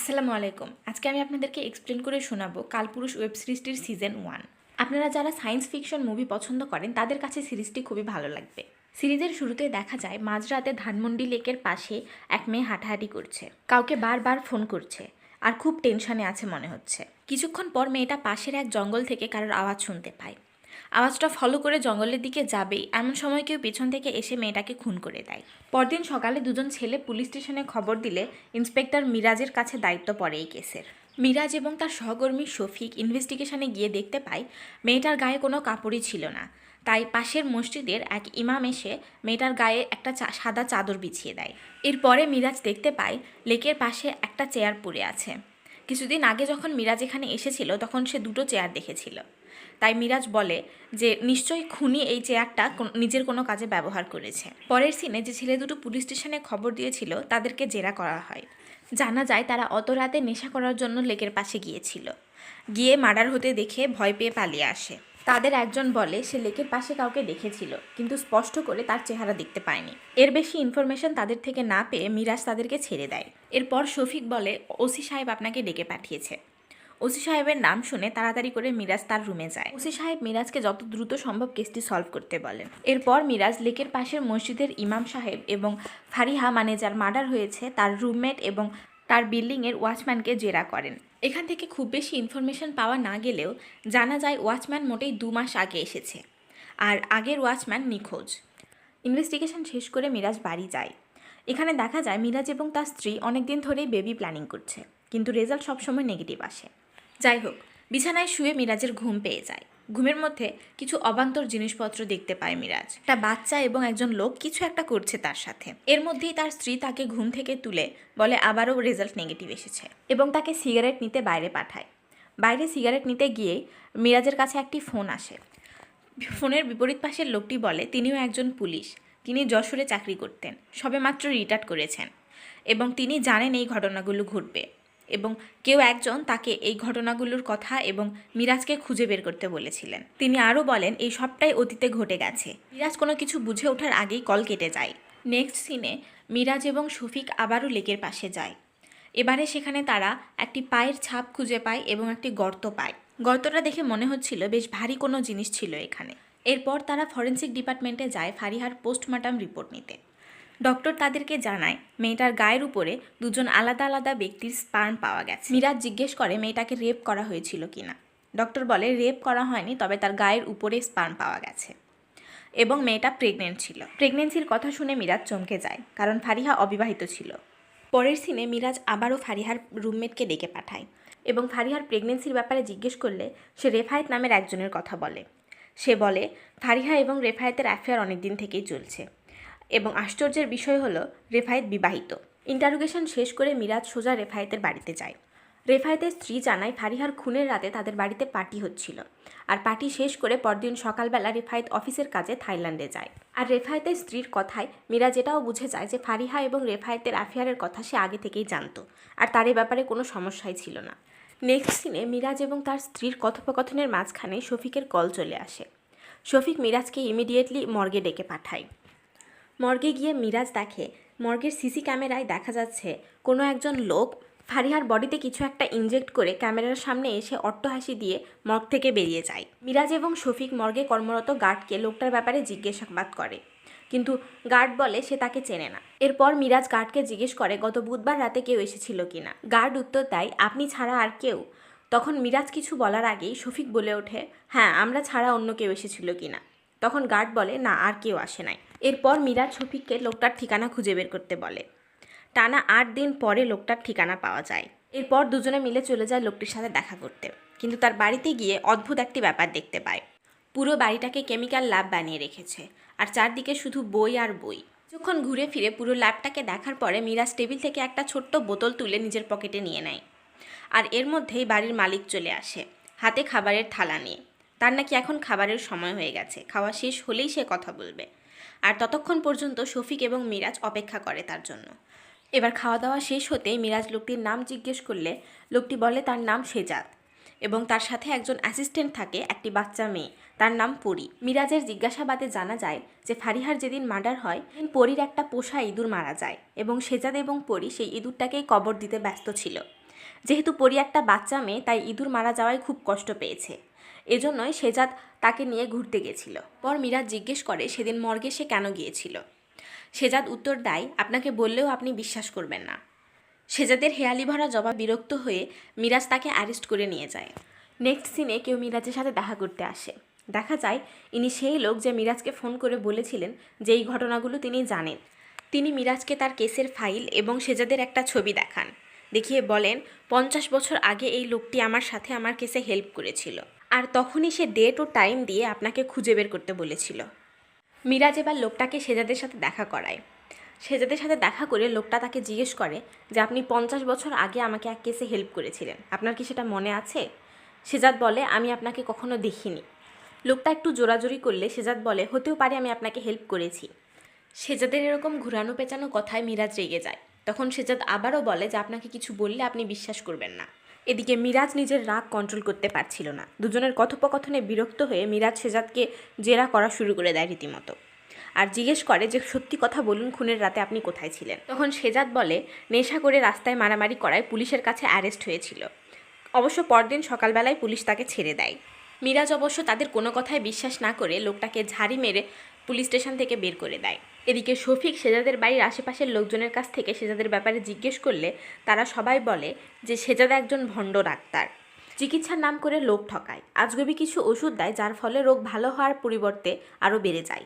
আসসালামু আলাইকুম। আজকে আমি আপনাদেরকে এক্সপ্লেন করে শোনাবো কালপুরুষ ওয়েব সিরিজটির সিজন ওয়ান আপনারা যারা সায়েন্স ফিকশন মুভি পছন্দ করেন, তাদের কাছে সিরিজটি খুবই ভালো লাগবে। সিরিজের শুরুতে দেখা যায়, মাঝরাতে ধানমন্ডি লেকের পাশে এক মেয়ে হাঁটাহাঁটি করছে। কাউকে বারবার ফোন করছে, আর খুব টেনশনে আছে মনে হচ্ছে। কিছুক্ষণ পর মেয়েটা পাশের এক জঙ্গল থেকে কারোর আওয়াজ শুনতে পায়। আওয়াজটা ফলো করে জঙ্গলের দিকে যাবেই এমন সময় কেউ পিছন থেকে এসে মেয়েটাকে খুন করে দেয়। পরদিন সকালে দুজন ছেলে পুলিশ স্টেশনে খবর দিলে ইন্সপেক্টর মিরাজের কাছে দায়িত্ব পড়ে এই কেসের। মিরাজ এবং তার সহকর্মী শফিক ইনভেস্টিগেশনে গিয়ে দেখতে পায়, মেয়েটার গায়ে কোনো কাপড়ই ছিল না। তাই পাশের মসজিদের এক ইমাম এসে মেয়েটার গায়ে একটা সাদা চাদর বিছিয়ে দেয়। এরপরে মিরাজ দেখতে পায়, লেকের পাশে একটা চেয়ার পড়ে আছে। কিছুদিন আগে যখন মিরাজ এখানে এসেছিল, তখন সে দুটো চেয়ার দেখেছিল। তাই মিরাজ বলে যে, নিশ্চয়ই খুনি এই চেয়ারটা নিজের কোনো কাজে ব্যবহার করেছে। পরের সিনে যে ছেলে দুটো পুলিশ স্টেশনে খবর দিয়েছিল, তাদেরকে জেরা করা হয়। জানা যায় তারা অত রাতে নেশা করার জন্য লেকের পাশে গিয়েছিল। গিয়ে মার্ডার হতে দেখে ভয় পেয়ে পালিয়ে আসে। তাদের একজন বলে, সে লেকের পাশে কাউকে দেখেছিল, কিন্তু স্পষ্ট করে তার চেহারা দেখতে পায়নি। এর বেশি ইনফরমেশন তাদের থেকে না পেয়ে মিরাজ তাদেরকে ছেড়ে দেয়। এরপর শফিক বলে, ওসি সাহেব আপনাকে ডেকে পাঠিয়েছে। ওসি সাহেবের নাম শুনে তাড়াতাড়ি করে মিরাজ তার রুমে যায়। ওসি সাহেব মিরাজকে যত দ্রুত সম্ভব কেসটি সলভ করতে বলেন। এরপর মিরাজ লেকের পাশের মসজিদের ইমাম সাহেব এবং ফারিহা মানে যার মার্ডার হয়েছে তার রুমমেট এবং তার বিল্ডিংয়ের ওয়াচম্যানকে জেরা করেন। এখান থেকে খুব বেশি ইনফরমেশন পাওয়া না গেলেও জানা যায় ওয়াচম্যান মোটেই দু মাস আগে এসেছে। আর আগের ওয়াচম্যান নিখোঁজ। ইনভেস্টিগেশন শেষ করে মিরাজ বাড়ি যায়। এখানে দেখা যায় মিরাজ এবং তার স্ত্রী অনেক দিন ধরেই বেবি প্ল্যানিং করছে, কিন্তু রেজাল্ট সবসময় নেগেটিভ আসে। যাই হোক বিছানায় শুয়ে মিরাজের ঘুম পেয়ে যায়। ঘুমের মধ্যে কিছু অবান্তর জিনিসপত্র দেখতে পায় মিরাজ। একটা বাচ্চা এবং একজন লোক কিছু একটা করছে তার সাথে। এর মধ্যেই তার স্ত্রী তাকে ঘুম থেকে তুলে বলে, আবারও রেজাল্ট নেগেটিভ এসেছে। এবং তাকে সিগারেট নিতে বাইরে পাঠায়। বাইরে সিগারেট নিতে গিয়ে মিরাজের কাছে একটি ফোন আসে। ফোনের বিপরীত পাশের লোকটি বলে, তিনিও একজন পুলিশ। তিনি যশোরে চাকরি করতেন। সবে মাত্র রিটায়ার করেছেন। এবং তিনি জানেন এই ঘটনাগুলো ঘটবে। এবং কেউ একজন তাকে এই ঘটনাগুলোর কথা এবং মিরাজকে খুঁজে বের করতে বলেছিলেন। তিনি আরও বলেন, এই সবটাই অতীতে ঘটে গেছে। মিরাজ কোনো কিছু বুঝে ওঠার আগেই কল কেটে যায়। নেক্সট সিনে মিরাজ এবং শফিক আবারও লেকের পাশে যায়। এবারে সেখানে তারা একটি পায়ের ছাপ খুঁজে পায় এবং একটি গর্ত পায়। গর্তটা দেখে মনে হচ্ছিল বেশ ভারী কোনো জিনিস ছিল এখানে। এরপর তারা ফরেন্সিক ডিপার্টমেন্টে যায় ফারিহার পোস্টমর্টম রিপোর্ট নিতে। ডক্টর তাদেরকে জানায়, মেয়েটার গায়ের উপরে দুজন আলাদা আলাদা ব্যক্তির স্পার্ম পাওয়া গেছে। মিরাজ জিজ্ঞেস করে মেয়েটাকে রেপ করা হয়েছিল কিনা। ডক্টর বলে রেপ করা হয়নি, তবে তার গায়ের উপরে স্পার্ম পাওয়া গেছে এবং মেয়েটা প্রেগনেন্ট ছিল। প্রেগনেন্সির কথা শুনে মিরাজ চমকে যায়, কারণ ফারিহা অবিবাহিত ছিল। পরের সিনে মিরাজ আবারও ফারিহার রুমমেটকে ডেকে পাঠায় এবং ফারিহার প্রেগনেন্সির ব্যাপারে জিজ্ঞেস করলে সে রেফায়েত নামের একজনের কথা বলে। সে বলে, ফারিহা এবং রেফায়েতের অ্যাফেয়ার অনেক দিন থেকেই চলছে। এবং আশ্চর্যের বিষয় হলো, রেফায়েত বিবাহিত। ইন্টারোগেশন শেষ করে মিরাজ সোজা রেফায়েতের বাড়িতে যায়। রেফায়েতের স্ত্রী জানায়, ফারিহার খুনের রাতে তাদের বাড়িতে পার্টি হচ্ছিল। আর পার্টি শেষ করে পরদিন সকালবেলা রেফায়েত অফিসের কাজে থাইল্যান্ডে যায়। আর রেফায়েতের স্ত্রীর কথায় মিরাজ এটাও বুঝে যায় যে, ফারিহা এবং রেফায়েতের অ্যাফেয়ারের কথা সে আগে থেকেই জানতো। আর তার এ ব্যাপারে কোনো সমস্যাই ছিল না। নেক্সট সিনে মিরাজ এবং তার স্ত্রীর কথোপকথনের মাঝখানে শফিকের কল চলে আসে। শফিক মিরাজকে ইমিডিয়েটলি মর্গে ডেকে পাঠায়। মর্গে গিয়ে মিরাজ দেখে। মর্গের সিসি ক্যামেরায় দেখা যাচ্ছে, কোনো একজন লোক ফারিহার বডিতে কিছু একটা ইনজেক্ট করে ক্যামেরার সামনে এসে অট্টহাসি দিয়ে মর্গ থেকে বেরিয়ে যায়। মিরাজ এবং শফিক মর্গে কর্মরত গার্ডকে লোকটার ব্যাপারে জিজ্ঞাসাবাদ করে। কিন্তু গার্ড বলে সে তাকে চেনে না। এরপর মিরাজ গার্ডকে জিজ্ঞেস করে, গত বুধবার রাতে কেউ এসেছিল কিনা? গার্ড উত্তর দেয়, আপনি ছাড়া আর কেউ। তখন মিরাজ কিছু বলার আগেই শফিক বলে ওঠে হ্যাঁ আমরা ছাড়া অন্য কেউ এসেছিল কিনা? তখন গার্ড বলে, না, আর কেউ আসে নাই। এরপর মিরাজ শফিককে লোকটার ঠিকানা খুঁজে বের করতে বলে। টানা আট দিন পরে লোকটার ঠিকানা পাওয়া যায়। এরপর দুজনে মিলে চলে যায় লোকটির সাথে দেখা করতে। কিন্তু তার বাড়িতে গিয়ে অদ্ভুত একটি ব্যাপার দেখতে পায়। পুরো বাড়িটাকে কেমিক্যাল ল্যাব বানিয়ে রেখেছে, আর চারদিকে শুধু বই আর বই। যখন ঘুরে ফিরে পুরো ল্যাবটাকে দেখার পরে মিরাজ টেবিল থেকে একটা ছোট্ট বোতল তুলে নিজের পকেটে নিয়ে নেয়। আর এর মধ্যেই বাড়ির মালিক চলে আসে, হাতে খাবারের থালা নিয়ে। তার নাকি এখন খাবারের সময় হয়ে গেছে, খাওয়া শেষ হলেই সে কথা বলবে। আর ততক্ষণ পর্যন্ত শফিক এবং মিরাজ অপেক্ষা করে তার জন্য। এবার খাওয়া দাওয়া শেষ হতেই মিরাজ লোকটির নাম জিজ্ঞেস করলে, লোকটি বলে, তার নাম সেজাদ। এবং তার সাথে একজন অ্যাসিস্ট্যান্ট থাকে, একটি বাচ্চা মেয়ে। তার নাম পরি। মিরাজের জিজ্ঞাসাবাদে জানা যায় যে, ফারিহার যেদিন মার্ডার হয় পরীর একটা পোষা ইঁদুর মারা যায় এবং সেজাদ এবং পরি সেই ইঁদুরটাকেই কবর দিতে ব্যস্ত ছিল। যেহেতু পরি একটা বাচ্চা মেয়ে, তাই ইঁদুর মারা যাওয়ায় খুব কষ্ট পেয়েছে। এজন্যই সেজাদ তাকে নিয়ে ঘুরতে গেছিল পর মিরাজ জিজ্ঞেস করে, সেদিন মর্গে সে কেন গিয়েছিল? সেজাদ উত্তর দেয়, আপনাকে বললেও আপনি বিশ্বাস করবেন না। সেজাদের হেয়ালি ভরা জবাব বিরক্ত হয়ে মিরাজ তাকে অ্যারেস্ট করে নিয়ে যায়। নেক্সট সিনে কেউ মিরাজের সাথে দেখা করতে আসে। দেখা যায়, ইনি সেই লোক যে মিরাজকে ফোন করে বলেছিলেন যে এই ঘটনাগুলো তিনি জানেন। তিনি মিরাজকে তার কেসের ফাইল এবং সেজাদের একটা ছবি দেখান। দেখিয়ে বলেন, পঞ্চাশ বছর আগে এই লোকটি আমার সাথে আমার কেসে হেল্প করেছিল। আর তখনই সে ডেট ও টাইম দিয়ে আপনাকে খুঁজে বের করতে বলেছিল। মিরাজ এবার লোকটাকে সেজাদের সাথে দেখা করায়। সেজাদের সাথে দেখা করে লোকটা তাকে জিজ্ঞেস করে যে, আপনি পঞ্চাশ বছর আগে আমাকে এক কেসে হেল্প করেছিলেন। আপনার কি সেটা মনে আছে? সেজাদ বলে, আমি আপনাকে কখনো দেখিনি। লোকটা একটু জোরাজোরি করলে সেজাদ বলে, হতেও পারে আমি আপনাকে হেল্প করেছি। সেজাদের এরকম ঘুরানো পেঁচানো কথায় মিরাজ রেগে যায়। তখন সেজাদ আবারও বলে যে, আপনাকে কিছু বললে আপনি বিশ্বাস করবেন না। এদিকে মিরাজ নিজের রাগ কন্ট্রোল করতে পারছিল না। দুজনের কথোপকথনে বিরক্ত হয়ে মিরাজ সেজাদকে জেরা করা শুরু করে দেয় রীতিমতো। আর জিজ্ঞেস করে যে, সত্যি কথা বলুন, খুনের রাতে আপনি কোথায় ছিলেন? তখন সেজাদ বলে, নেশা করে রাস্তায় মারামারি করায় পুলিশের কাছে অ্যারেস্ট হয়েছিল। অবশ্য পরদিন সকালবেলায় পুলিশ তাকে ছেড়ে দেয়। মিরাজ অবশ্য তাদের কোনো কথায় বিশ্বাস না করে লোকটাকে ঝাড়ি মেরে পুলিশ স্টেশন থেকে বের করে দেয়। এদিকে শফিক সেজাদের বাড়ির আশেপাশের লোকজনের কাছ থেকে সেজাদের ব্যাপারে জিজ্ঞেস করলে তারা সবাই বলে যে সেজাদ একজন ভণ্ড ডাক্তার। চিকিৎসার নাম করে লোক ঠকায়। আজগবি কিছু ওষুধ দেয় যার ফলে রোগ ভালো হওয়ার পরিবর্তে আরও বেড়ে যায়।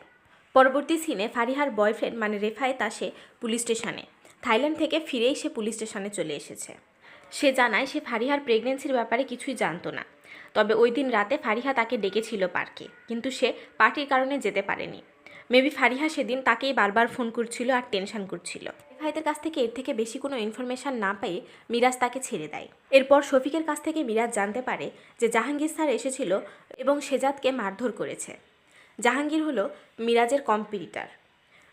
পরবর্তী সিনে ফারিহার বয়ফ্রেন্ড মানে রেফায়েত আসে পুলিশ স্টেশনে। থাইল্যান্ড থেকে ফিরেই সে পুলিশ স্টেশনে চলে এসেছে। সে জানায় সে ফারিহার প্রেগনেন্সির ব্যাপারে কিছুই জানতো না। তবে ওই দিন রাতে ফারিহা তাকে ডেকেছিল পার্কে। কিন্তু সে পার্টির কারণে যেতে পারেনি। মেবি ফারিহা সেদিন তাকেই বারবার ফোন করছিল আর টেনশন করছিল। রেফায়েতের কাছ থেকে এর থেকে বেশি কোনো ইনফরমেশন না পেয়ে মিরাজ তাকে ছেড়ে দেয়। এরপর শফিকের কাছ থেকে মিরাজ জানতে পারে যে জাহাঙ্গীর স্যার এসেছিল এবং সেজাদকে মারধর করেছে। জাহাঙ্গীর হলো মিরাজের কম্পিটিটার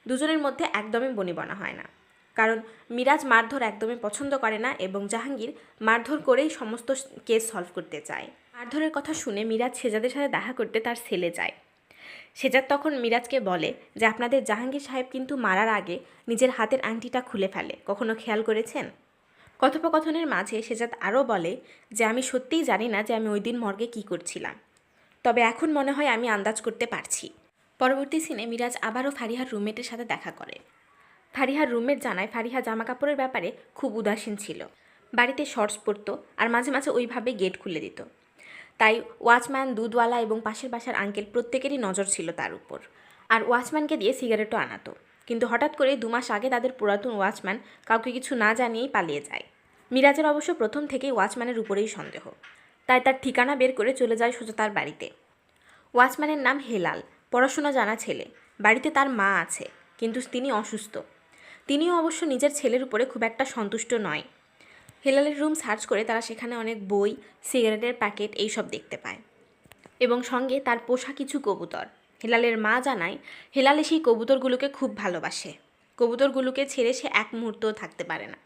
দুজনের মধ্যে একদমই বনিবনা হয় না। কারণ মিরাজ মারধর একদমই পছন্দ করে না এবং জাহাঙ্গীর মারধর করেই সমস্ত কেস সলভ করতে চায়। মারধরের কথা শুনে মিরাজ সেজাদের সাথে দেখা করতে তার ছেলে যায়। সেজাদ তখন মিরাজকে বলে যে আপনাদের জাহাঙ্গীর সাহেব কিন্তু মারার আগে নিজের হাতের আংটিটা খুলে ফেলে, কখনো খেয়াল করেছেন? কথোপকথনের মাঝে সেজাদ আরও বলে যে আমি সত্যিই জানি না যে আমি ওই দিন মর্গে কী করছিলাম। তবে এখন মনে হয় আমি আন্দাজ করতে পারছি। পরবর্তী সিনে মিরাজ আবারও ফারিহার রুমমেটের সাথে দেখা করে। ফারিহার রুমমেট জানায় ফারিহা জামা কাপড়ের ব্যাপারে খুব উদাসীন ছিল। বাড়িতে শর্টস পরতো আর মাঝে মাঝে ওইভাবে গেট খুলে দিত। তাই ওয়াচম্যান, দুধওয়ালা এবং পাশের বাসার আঙ্কেল প্রত্যেকেরই নজর ছিল তার উপর। আর ওয়াচম্যানকে দিয়ে সিগারেটও আনাতো। কিন্তু হঠাৎ করে দু মাস আগে তাদের পুরাতন ওয়াচম্যান কাউকে কিছু না জানিয়েই পালিয়ে যায়। মিরাজের অবশ্য প্রথম থেকেই ওয়াচম্যানের উপরেই সন্দেহ। তাই তার ঠিকানা বের করে চলে যায় সোজা তার বাড়িতে। ওয়াচম্যানের নাম হেলাল, পড়াশোনা জানা ছেলে। বাড়িতে তার মা আছে, কিন্তু তিনি অসুস্থ। তিনিও অবশ্য নিজের ছেলের উপরে খুব একটা সন্তুষ্ট নয়। হেলালের রুম সার্চ করে তারা সেখানে অনেক বই, সিগারেটের প্যাকেট এইসব দেখতে পায়। এবং সঙ্গে তার পোষা কিছু কবুতর। হেলালের মা জানায়, হেলালে সেই কবুতরগুলোকে খুব ভালোবাসে। কবুতরগুলোকে ছেড়ে সে এক মুহূর্তও থাকতে পারে না।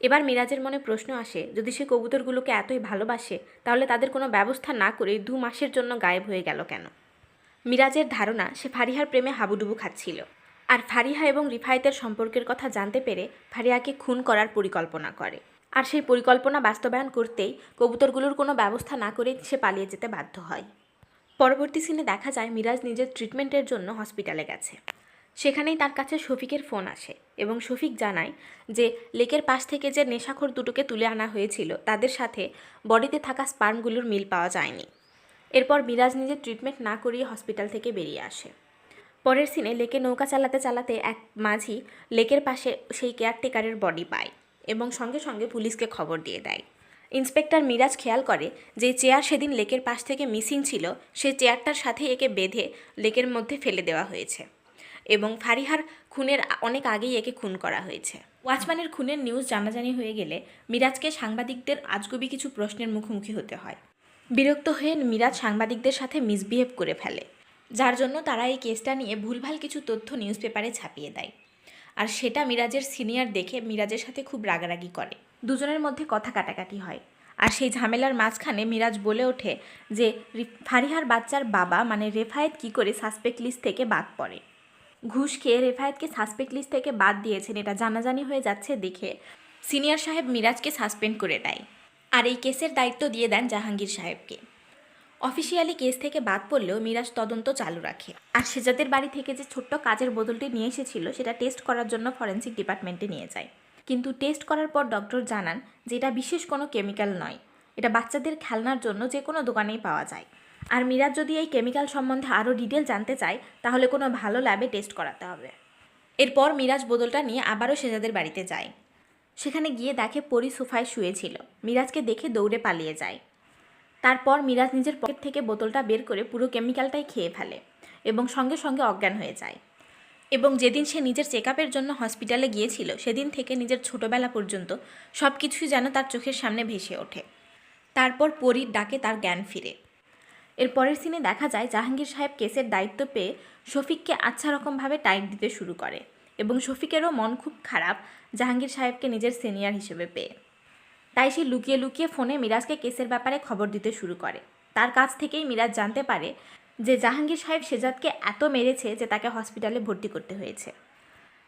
এবার মিরাজের মনে প্রশ্ন আসে, যদি সে কবুতরগুলোকে এতই ভালোবাসে, তাহলে তাদের কোনো ব্যবস্থা না করে দু মাসের জন্য গায়েব হয়ে গেল কেন? মিরাজের ধারণা, সে ফারিহার প্রেমে হাবুডুবু খাচ্ছিল। আর ফারিহা এবং রিফায়েতের সম্পর্কের কথা জানতে পেরে ফারিহাকে খুন করার পরিকল্পনা করে। আর সেই পরিকল্পনা বাস্তবায়ন করতেই কবুতরগুলোর কোনো ব্যবস্থা না করেই সে পালিয়ে যেতে বাধ্য হয়। পরবর্তী সিনে দেখা যায় মিরাজ নিজের ট্রিটমেন্টের জন্য হসপিটালে গেছে। সেখানেই তার কাছে শফিকের ফোন আসে এবং শফিক জানায় যে লেকের পাশ থেকে যে নেশাখোর দুটোকে তুলে আনা হয়েছিল, তাদের সাথে বডিতে থাকা স্পার্মগুলোর মিল পাওয়া যায়নি। এরপর মিরাজ নিজের ট্রিটমেন্ট না করিয়ে হসপিটাল থেকে বেরিয়ে আসে। পরের সিনে লেকে নৌকা চালাতে চালাতে এক মাঝি লেকের পাশে সেই কেয়ারটেকারের বডি পায়। এবং সঙ্গে সঙ্গে পুলিশকে খবর দিয়ে দেয়। ইন্সপেক্টর মিরাজ খেয়াল করে যে চেয়ার সেদিন লেকের পাশ থেকে মিসিং ছিল, সে চেয়ারটার সাথে একে বেঁধে লেকের মধ্যে ফেলে দেওয়া হয়েছে এবং ফারিহার খুনের অনেক আগেই একে খুন করা হয়েছে। ওয়াচম্যানের খুনের নিউজ জানাজানি হয়ে গেলে মিরাজকে সাংবাদিকদের আজগুবি কিছু প্রশ্নের মুখোমুখি হতে হয়। বিরক্ত হয়ে মিরাজ সাংবাদিকদের সাথে মিসবিহেভ করে ফেলে, যার জন্য তারা এই কেসটা নিয়ে ভুলভাল কিছু তথ্য নিউজ পেপারে ছাপিয়ে দেয়। আর সেটা মিরাজের সিনিয়র দেখে মিরাজের সাথে খুব রাগারাগি করে। দুজনের মধ্যে কথা কাটাকাটি হয়। আর সেই ঝামেলার মাঝখানে মিরাজ বলে ওঠে যে ফারিহার বাচ্চার বাবা মানে রেফায়েত কি করে সাসপেক্ট লিস্ট থেকে বাদ পড়ে? ঘুষ খেয়ে রেফায়েতকে সাসপেক্ট লিস্ট থেকে বাদ দিয়েছেন, এটা জানাজানি হয়ে যাচ্ছে দেখে সিনিয়র সাহেব মিরাজকে সাসপেন্ড করে দেয়। আর এই কেসের দায়িত্ব দিয়ে দেন জাহাঙ্গীর সাহেবকে। অফিসিয়ালি কেস থেকে বাদ পড়লেও মিরাজ তদন্ত চালু রাখে। আর সেজাদের বাড়ি থেকে যে ছোট্ট কাজের বোতলটি নিয়ে এসেছিল, সেটা টেস্ট করার জন্য ফরেন্সিক ডিপার্টমেন্টে নিয়ে যায়। কিন্তু টেস্ট করার পর ডক্টর জানান যে এটা বিশেষ কোনো কেমিক্যাল নয়। এটা বাচ্চাদের খেলনার জন্য যে কোনো দোকানেই পাওয়া যায়। আর মিরাজ যদি এই কেমিক্যাল সম্বন্ধে আরও ডিটেল জানতে চায়, তাহলে কোনো ভালো ল্যাবে টেস্ট করাতে হবে। এরপর মিরাজ বোতলটা নিয়ে আবারও সেজাদের বাড়িতে যায়। সেখানে গিয়ে দেখে পরি সোফায় শুয়েছিল মিরাজকে দেখে দৌড়ে পালিয়ে যায়। তারপর মিরাজ নিজের পকেট থেকে বোতলটা বের করে পুরো কেমিক্যালটাই খেয়ে ফেলে এবং সঙ্গে সঙ্গে অজ্ঞান হয়ে যায়। এবং যেদিন সে নিজের চেক জন্য হসপিটালে গিয়েছিল, সেদিন থেকে নিজের ছোটোবেলা পর্যন্ত সব কিছুই যেন তার চোখের সামনে ভেসে ওঠে। তারপর পরীর ডাকে তার জ্ঞান ফিরে। এর পরের সিনে দেখা যায় জাহাঙ্গীর সাহেব কেসের দায়িত্ব পেয়ে শফিককে আচ্ছা রকমভাবে টাইট দিতে শুরু করে এবং শফিকেরও মন খুব খারাপ জাহাঙ্গীর সাহেবকে নিজের সিনিয়র হিসেবে পেয়ে। তাই সে লুকিয়ে লুকিয়ে ফোনে মিরাজকে কেসের ব্যাপারে খবর দিতে শুরু করে। তার কাছ থেকেই মিরাজ জানতে পারে যে জাহাঙ্গীর সাহেব সেজাদকে এত মেরেছে যে তাকে হসপিটালে ভর্তি করতে হয়েছে।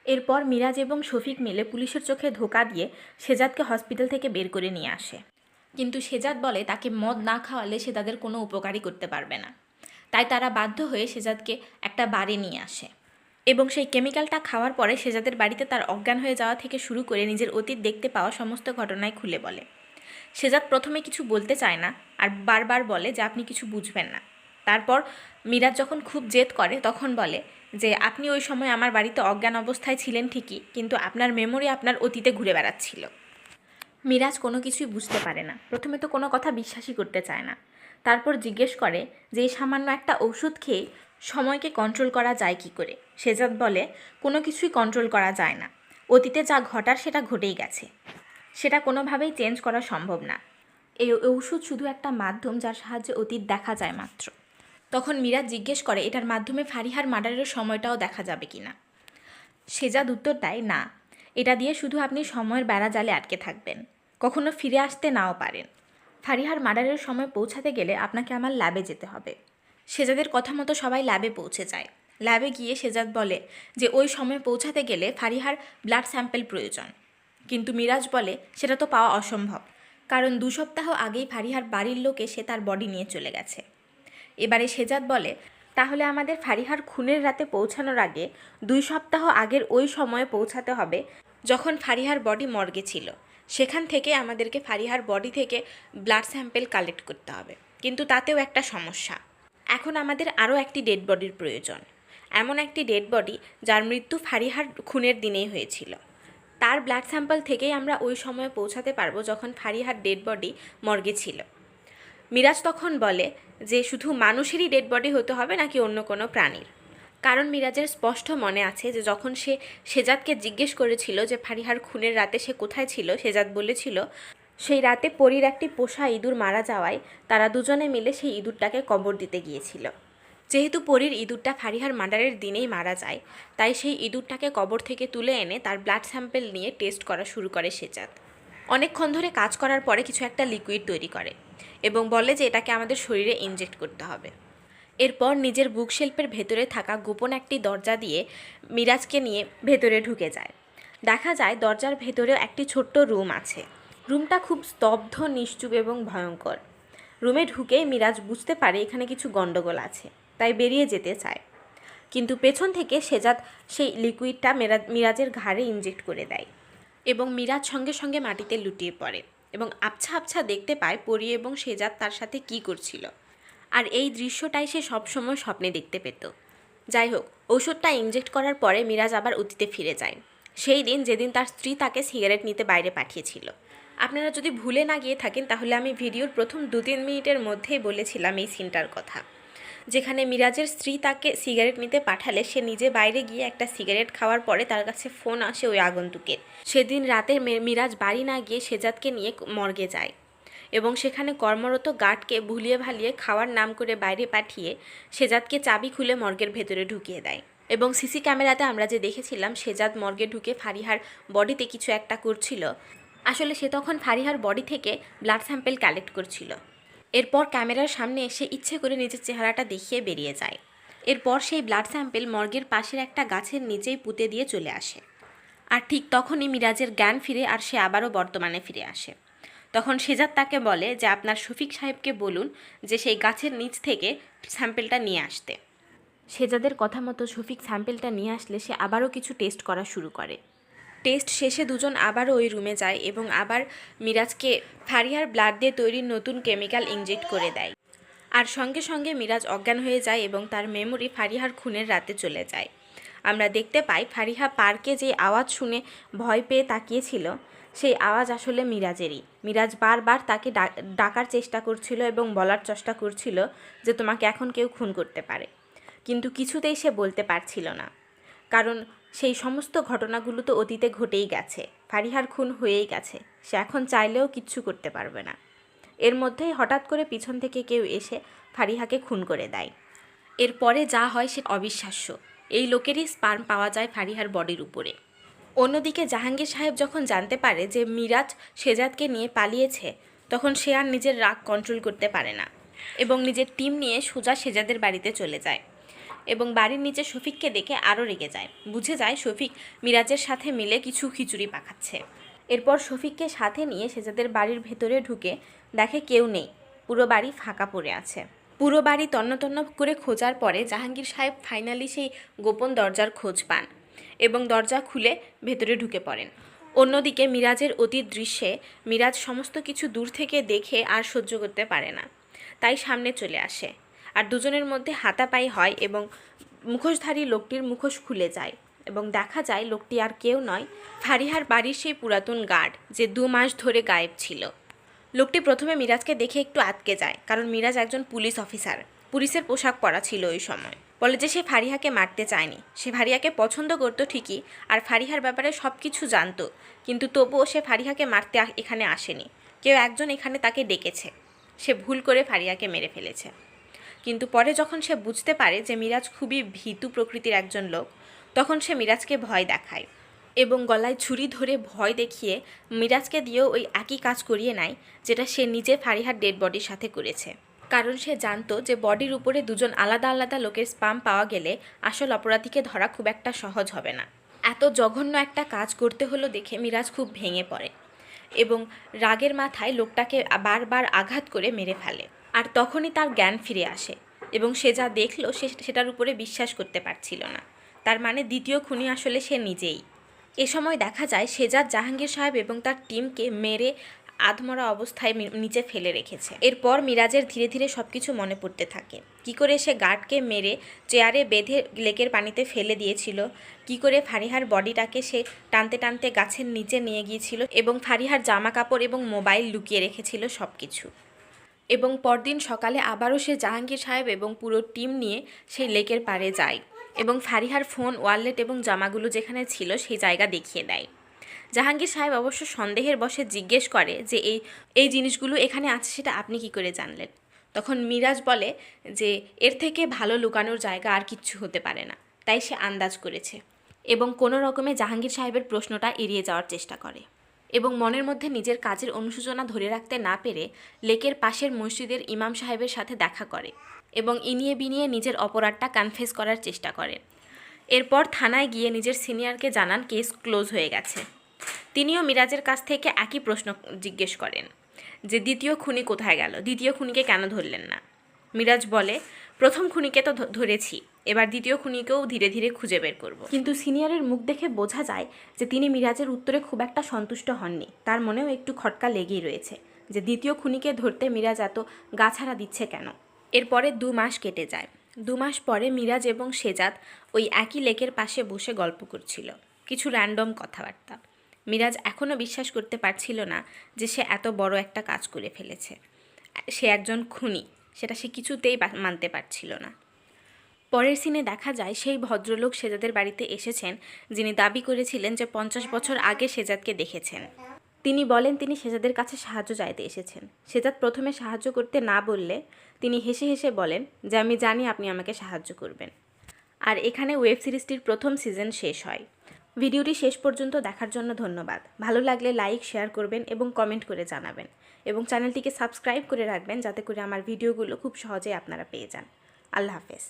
এরপর মিরাজ এবং শফিক মিলে পুলিশের চোখে ধোকা দিয়ে সেজাদকে হসপিটাল থেকে বের করে নিয়ে আসে। কিন্তু সেজাদ বলে তাকে মদ না খাওয়ালে সে তাদের কোনো উপকারই করতে পারবে না। তাই তারা বাধ্য হয়ে সেজাদকে একটা বাড়ি নিয়ে আসে। এবং সেই কেমিক্যালটা খাওয়ার পরে সেজাদের বাড়িতে তার অজ্ঞান হয়ে যাওয়া থেকে শুরু করে নিজের অতীত দেখতে পাওয়া সমস্ত ঘটনায় খুলে বলে। সেজাদ প্রথমে কিছু বলতে চায় না আর বারবার বলে যে আপনি কিছু বুঝবেন না। তারপর মিরাজ যখন খুব জেদ করে তখন বলে যে, আপনি ওই সময় আমার বাড়িতে অজ্ঞান অবস্থায় ছিলেন ঠিকই, কিন্তু আপনার মেমোরি আপনার অতীতে ঘুরে বেড়াচ্ছিল। মিরাজ কোনো কিছুই বুঝতে পারে না। প্রথমে তো কোনো কথা বিশ্বাসই করতে চায় না। তারপর জিজ্ঞেস করে যে সামান্য একটা ওষুধ খেয়ে সময়কে কন্ট্রোল করা যায় কি করে? সেজাদ বলে, কোনো কিছুই কন্ট্রোল করা যায় না। অতীতে যা ঘটার সেটা ঘটেই গেছে। সেটা কোনোভাবেই চেঞ্জ করা সম্ভব না। এই ঔষধ শুধু একটা মাধ্যম যার সাহায্যে অতীত দেখা যায় মাত্র। তখন মীরা জিজ্ঞেস করে, এটার মাধ্যমে ফারিহার মার্ডারের সময়টাও দেখা যাবে কি না? সেজাদ উত্তর দেয়, না। এটা দিয়ে শুধু আপনি সময়ের বেড়া জালে আটকে থাকবেন। কখনো ফিরে আসতে নাও পারেন। ফারিহার মার্ডারের সময় পৌঁছাতে গেলে আপনাকে আমার ল্যাবে যেতে হবে। সেজাদের কথা মতো সবাই ল্যাবে পৌঁছে যায়। ল্যাবে গিয়ে সেজাদ বলে যে, ওই সময় পৌঁছাতে গেলে ফারিহার ব্লাড স্যাম্পেল প্রয়োজন। কিন্তু মিরাজ বলে, সেটা তো পাওয়া অসম্ভব। কারণ দু সপ্তাহ আগেই ফারিহার বাড়ির লোক এসে তার বডি নিয়ে চলে গেছে। এবারে সেজাদ বলে, তাহলে আমাদের ফারিহার খুনের রাতে পৌঁছানোর আগে দুই সপ্তাহ আগের ওই সময়ে পৌঁছাতে হবে যখন ফারিহার বডি মর্গে ছিল। সেখান থেকে আমাদেরকে ফারিহার বডি থেকে ব্লাড স্যাম্পেল কালেক্ট করতে হবে। কিন্তু তাতেও একটা সমস্যা। এখন আমাদের আরও একটি ডেড বডির প্রয়োজন। এমন একটি ডেড বডি যার মৃত্যু ফারিহার খুনের দিনেই হয়েছিল। তার ব্লাড স্যাম্পল থেকেই আমরা ওই সময়ে পৌঁছাতে পারব যখন ফারিহার ডেড বডি মর্গে ছিল। মিরাজ তখন বলে যে, শুধু মানুষেরই ডেড বডি হতে হবে নাকি অন্য কোনো প্রাণীর? কারণ মিরাজের স্পষ্ট মনে আছে যে, যখন সে সেজাদকে জিজ্ঞেস করেছিল যে, ফারিহার খুনের রাতে সে কোথায় ছিল? সেজাদ বলেছিল সেই রাতে পরীর একটি পোষা ইঁদুর মারা যাওয়ায় তারা দুজনে মিলে সেই ইঁদুরটাকে কবর দিতে গিয়েছিল। যেহেতু পরীর ইঁদুরটা ফারিহার মার্ডারের দিনেই মারা যায়, তাই সেই ইঁদুরটাকে কবর থেকে তুলে এনে তার ব্লাড স্যাম্পেল নিয়ে টেস্ট করা শুরু করে সেজাদ অনেকক্ষণ ধরে কাজ করার পরে কিছু একটা লিকুইড তৈরি করে এবং বলে যে এটাকে আমাদের শরীরে ইনজেক্ট করতে হবে। এরপর নিজের বুক শিল্পের ভেতরে থাকা গোপন একটি দরজা দিয়ে মিরাজকে নিয়ে ভেতরে ঢুকে যায়। দেখা যায় দরজার ভেতরেও একটি ছোট্ট রুম আছে। রুমটা খুব স্তব্ধ, নিশ্চুপ এবং ভয়ঙ্কর। রুমে ঢুকেই মিরাজ বুঝতে পারে এখানে কিছু গণ্ডগোল আছে, তাই বেরিয়ে যেতে চায়। কিন্তু পেছন থেকে সেজাদ সেই লিকুইডটা মেরা, মিরাজের ঘাড়ে ইনজেক্ট করে দেয় এবং মিরাজ সঙ্গে সঙ্গে মাটিতে লুটিয়ে পড়ে এবং আবছা আবছা দেখতে পায় পরি এবং সেজাদ তার সাথে কি করছিল। আর এই দৃশ্যটাই সে সবসময় স্বপ্নে দেখতে পেত। যাই হোক ওষুধটা ইনজেক্ট করার পরে মিরাজ আবার অতীতে ফিরে যায়। সেই দিন যেদিন তার স্ত্রী তাকে সিগারেট নিতে বাইরে পাঠিয়েছিল। আপনারা যদি ভুলে না গিয়ে থাকেন, তাহলে আমি ভিডিওর প্রথম দু তিন মিনিটের মধ্যেই বলেছিলাম এই সিনটার কথা। যেখানে মিরাজের স্ত্রী তাকে সিগারেট নিতে পাঠালে, সে নিজে বাইরে গিয়ে একটা সিগারেট খাওয়ার পরে তার কাছে ফোন আসে ওই আগন্তুকের। সেদিন রাতে মিরাজ বাড়ি না গিয়ে সেজাদকে নিয়ে মর্গে যায় এবং সেখানে কর্মরত গার্ডকে ভুলিয়ে ভালিয়ে খাওয়ার নাম করে বাইরে পাঠিয়ে সেজাদকে চাবি খুলে মর্গের ভেতরে ঢুকিয়ে দেয় এবং সিসি ক্যামেরাতে আমরা যে দেখেছিলাম সেজাদ মর্গে ঢুকে ফারিহার বডিতে কিছু একটা করছিল। আসলে সে তখন ফারিহার বডি থেকে ব্লাড স্যাম্পেল কালেক্ট করছিল। এরপর ক্যামেরার সামনে এসে ইচ্ছে করে নিজের চেহারাটা দেখিয়ে বেরিয়ে যায়। এরপর সেই ব্লাড স্যাম্পেল মর্গের পাশের একটা গাছের নিচেই পুঁতে দিয়ে চলে আসে। আর ঠিক তখনই মিরাজের জ্ঞান ফিরে আর সে আবারও বর্তমানে ফিরে আসে। তখন সেজাদ তাকে বলে যে, আপনার শফিক সাহেবকে বলুন যে, সেই গাছের নিচ থেকে স্যাম্পেলটা নিয়ে আসতে। সেজাদের কথা মতো শফিক স্যাম্পেলটা নিয়ে আসলে সে আবারও কিছু টেস্ট করা শুরু করে। টেস্ট শেষে দুজন আবারও ওই রুমে যায় এবং আবার মিরাজকে ফারিয়ার ব্লাড দিয়ে তৈরি নতুন কেমিক্যাল ইনজেক্ট করে দেয়। আর সঙ্গে সঙ্গে মিরাজ অজ্ঞান হয়ে যায় এবং তার মেমোরি ফারিহার খুনের রাতে চলে যায়। আমরা দেখতে পাই ফারিহা পার্কে যে আওয়াজ শুনে ভয় পেয়ে তাকিয়েছিল, সেই আওয়াজ আসলে মিরাজেরই। মিরাজ বারবার তাকে ডাকার চেষ্টা করছিল এবং বলার চেষ্টা করছিল যে তোমাকে এখন কেউ খুন করতে পারে। কিন্তু কিছুতেই সে বলতে পারছিল না। কারণ সেই সমস্ত ঘটনাগুলো তো অতীতে ঘটেই গেছে, ফারিহার খুন হয়েই গেছে, সে এখন চাইলেও কিচ্ছু করতে পারবে না। এর মধ্যেই হঠাৎ করে পিছন থেকে কেউ এসে ফারিহাকে খুন করে দেয়। এরপরে যা হয় সে অবিশ্বাস্য, এই লোকেরই স্পার্ম পাওয়া যায় ফারিহার বডির উপরে। অন্যদিকে জাহাঙ্গীর সাহেব যখন জানতে পারে যে মিরাজ শেজাদকে নিয়ে পালিয়েছে, তখন সে আর নিজের রাগ কন্ট্রোল করতে পারে না এবং নিজের টিম নিয়ে সোজা সেজাদের বাড়িতে চলে যায়। এবং বাড়ির নিচে শফিককে দেখে আরও রেগে যায়। বুঝে যায় শফিক মিরাজের সাথে মিলে কিছু খিচুড়ি পাকাচ্ছে। এরপর শফিককে সাথে নিয়ে সেজাদের বাড়ির ভেতরে ঢুকে দেখে কেউ নেই। পুরো বাড়ি ফাঁকা পড়ে আছে। পুরো বাড়ি তন্ন তন্ন করে খোঁজার পরে জাহাঙ্গীর সাহেব ফাইনালি সেই গোপন দরজার খোঁজ পান এবং দরজা খুলে ভেতরে ঢুকে পড়েন। অন্যদিকে মিরাজের অতীত দৃশ্যে মিরাজ সমস্ত কিছু দূর থেকে দেখে আর সহ্য করতে পারে না। তাই সামনে চলে আসে। আর দুজনের মধ্যে হাতাপাই হয় এবং মুখোশধারী লোকটির মুখোশ খুলে যায় এবং দেখা যায় লোকটি আর কেউ নয়। ফারিহার বাড়ির সেই পুরাতন গার্ড, যে দু মাস ধরে গায়েব ছিল। লোকটি প্রথমে মিরাজকে দেখে একটু আটকে যায়, কারণ মিরাজ একজন পুলিশ অফিসার। পুলিশের পোশাক পরা ছিল ওই সময়। বলে যে সে ফারিহাকে মারতে চায়নি। সে ফারিহাকে পছন্দ করতো ঠিকই, আর ফারিহার ব্যাপারে সব কিছু জানতো। কিন্তু তবুও সে ফারিহাকে মারতে এখানে আসেনি। কেউ একজন এখানে তাকে ডেকেছে। সে ভুল করে ফারিয়াকে মেরে ফেলেছে। কিন্তু পরে যখন সে বুঝতে পারে যে মিরাজ খুবই ভীতু প্রকৃতির একজন লোক, তখন সে মিরাজকে ভয় দেখায় এবং গলায় ছুরি ধরে ভয় দেখিয়ে মিরাজকে দিয়েও ওই একই কাজ করিয়ে নেয় যেটা সে নিজে ফারিহার ডেড বডির সাথে করেছে। কারণ সে জানতো যে বডির উপরে দুজন আলাদা আলাদা লোকের স্পাম পাওয়া গেলে আসল অপরাধীকে ধরা খুব একটা সহজ হবে না। এত জঘন্য একটা কাজ করতে হলো দেখে মিরাজ খুব ভেঙে পড়ে এবং রাগের মাথায় লোকটাকে বারবার আঘাত করে মেরে ফেলে। আর তখনই তার জ্ঞান ফিরে আসে এবং সে যা দেখল সে সেটার উপরে বিশ্বাস করতে পারছিল না। তার মানে দ্বিতীয় খুনি আসলে সে নিজেই। এ সময় দেখা যায় শেজাদ জাহাঙ্গীর সাহেব এবং তার টিমকে মেরে আধমরা অবস্থায় নিচে ফেলে রেখেছে। এরপর মিরাজের ধীরে ধীরে সব কিছু মনে পড়তে থাকে। কি করে সে গার্ডকে মেরে চেয়ারে বেঁধে লেকের পানিতে ফেলে দিয়েছিল, কি করে ফারিহার বডিটাকে সে টানতে টানতে গাছের নিচে নিয়ে গিয়েছিল এবং ফারিহার জামা কাপড় এবং মোবাইল লুকিয়ে রেখেছিল সব কিছু এবং পরদিন সকালে আবারও সে জাহাঙ্গীর সাহেব এবং পুরো টিম নিয়ে সেই লেকের পাড়ে যায় এবং ফারিহার ফোন, ওয়ালেট এবং জামাগুলো যেখানে ছিল সেই জায়গা দেখিয়ে দেয়। জাহাঙ্গীর সাহেব অবশ্য সন্দেহের বশে জিজ্ঞেস করে যে, এই এই জিনিসগুলো এখানে আছে সেটা আপনি কি করে জানলেন? তখন মিরাজ বলে যে, এর থেকে ভালো লুকানোর জায়গা আর কিচ্ছু হতে পারে না। তাই সে আন্দাজ করেছে এবং কোনো রকমে জাহাঙ্গীর সাহেবের প্রশ্নটা এড়িয়ে যাওয়ার চেষ্টা করে। এবং মনের মধ্যে নিজের কাজের অনুশোচনা ধরে রাখতে না পেরে লেকের পাশের মসজিদের ইমাম সাহেবের সাথে দেখা করে এবং ইনিয়ে বিনিয়ে নিজের অপরাধটা কনফেস করার চেষ্টা করেন এরপর থানায় গিয়ে নিজের সিনিয়রকে জানান কেস ক্লোজ হয়ে গেছে। তিনিও মিরাজের কাছ থেকে একই প্রশ্ন জিজ্ঞেস করেন যে, দ্বিতীয় খুনি কোথায় গেল? দ্বিতীয় খুনিকে কেন ধরলেন না? মিরাজ বলে প্রথম খুনিকে তো ধরেছি। এবার দ্বিতীয় খুনিকেও ধীরে ধীরে খুঁজে বের করব। কিন্তু সিনিয়রের মুখ দেখে বোঝা যায় যে তিনি মিরাজের উত্তরে খুব একটা সন্তুষ্ট হননি। তার মনেও একটু খটকা লেগেই রয়েছে যে দ্বিতীয় খুনিকে ধরতে মিরাজ এত গাছাড়া দিচ্ছে কেন? এরপরে দু মাস কেটে যায়। দু মাস পরে মিরাজ এবং সেজাদ ওই একই লেকের পাশে বসে গল্প করছিল। কিছু র্যান্ডম কথাবার্তা। মিরাজ এখনও বিশ্বাস করতে পারছিল না যে সে এত বড় একটা কাজ করে ফেলেছে। সে একজন খুনি। সেটা সে কিছুতেই মানতে পারছিল না। পরের সিনে দেখা যায় সেই ভদ্রলোক সেজাদের বাড়িতে এসেছেন, যিনি দাবি করেছিলেন যে পঞ্চাশ বছর আগে সেজাদকে দেখেছেন। তিনি বলেন তিনি সেজাদের কাছে সাহায্য চাইতে এসেছেন। সেজাদ প্রথমে সাহায্য করতে না বললে তিনি হেসে হেসে বলেন, যে আমি জানি আপনি আমাকে সাহায্য করবেন। আর এখানে ওয়েব সিরিজটির প্রথম সিজন শেষ হয়। ভিডিওটি শেষ পর্যন্ত দেখার জন্য ধন্যবাদ। ভালো লাগলে লাইক, শেয়ার করবেন এবং কমেন্ট করে জানাবেন। এবং চ্যানেলটিকে সাবস্ক্রাইব করে রাখবেন যাতে করে আমার ভিডিওগুলো খুব সহজেই আপনারা পেয়ে যান। আল্লাহ হাফেজ।